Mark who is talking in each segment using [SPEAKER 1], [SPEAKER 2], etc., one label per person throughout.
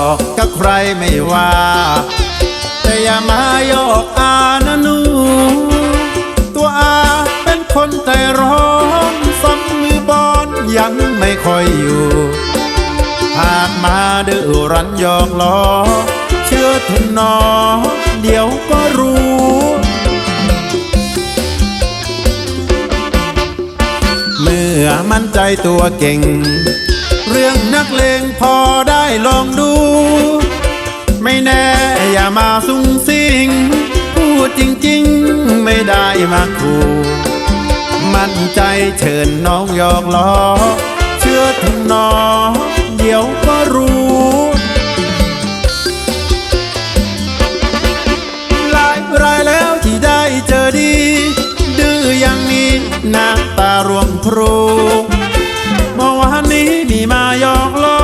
[SPEAKER 1] อกกับใครไม่ว่า แต่อย่ามายอกอานะหนู ตัวอาเป็นคนใจร้อนซ้ำมือบอลยังไม่ค่อยอยู่หากมาดื้อรั้นหยอกล้อ เชื่อถอะหนอเดี๋ยวก็รู้เมื่อมั่นใจตัวเก่ง เรื่องนักเลงพอได้ลองดู มาสุงสิง พูดจริงๆ ไม่ได้มาคูมั่นใจเชิญน้องหยอกล้อ เชื่อถอะหนอเดี๋ยวก็รู้หลายรายแล้วที่ได้เจอดี ดื้ออย่างนี้หน้าตารวงพรูเมื่อวานนี้มีมาหยอกล้อ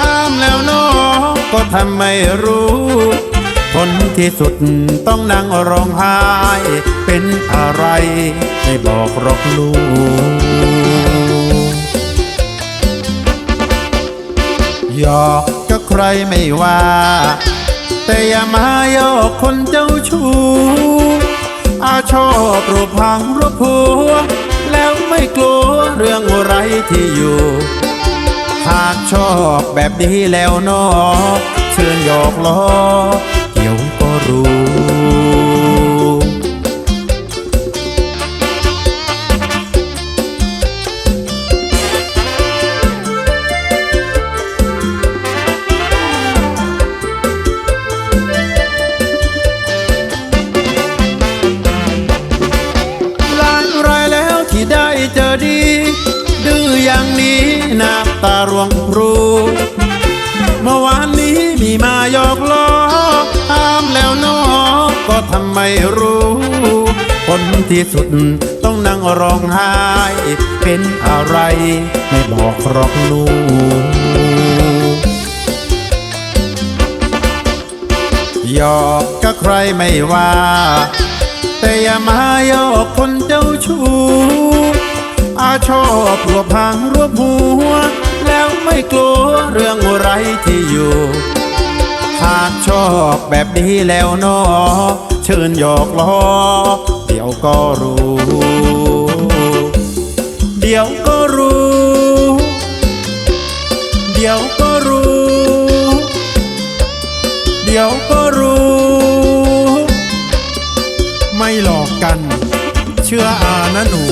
[SPEAKER 1] ห้ามแล้วน้องก็ทำไม่รู้ ที่สุดต้องนั่งร้องไห้ เป็นอะไร ไม่บอกรอกลูกหยอกก็ใครไม่ว่า แต่อย่ามาหยอกคนเจ้าชู้อาชอบรูปพังรูปผัว แล้วไม่กลัวเรื่องอะไรที่อยู่หากชอบแบบนี้แล้วนอเชิญหยอกล้อ นี้นาตารวงพรูเมื่อวานนี้มีมาหยอกล้อห้ามแล้วน้อก็ทำไมรู้ผลที่สุดต้องนั่งร้องไห้ เป็นอะไรไม่บอกหรอกหนูหยอกก็ใครไม่ว่า แต่อย่ามาหยอกคนเจ้าชู้อาชอบรวบหางรวบหั ไม่กลัวเรื่องไรที่อยู่ หากชอบแบบนี้แล้วนอเชิญหยอกล้อ เดี๋ยวก็รู้ เดี๋ยวก็รู้ เดี๋ยวก็รู้ เดี๋ยวก็รู้ ไม่หลอกกัน เชื่ออานะหนู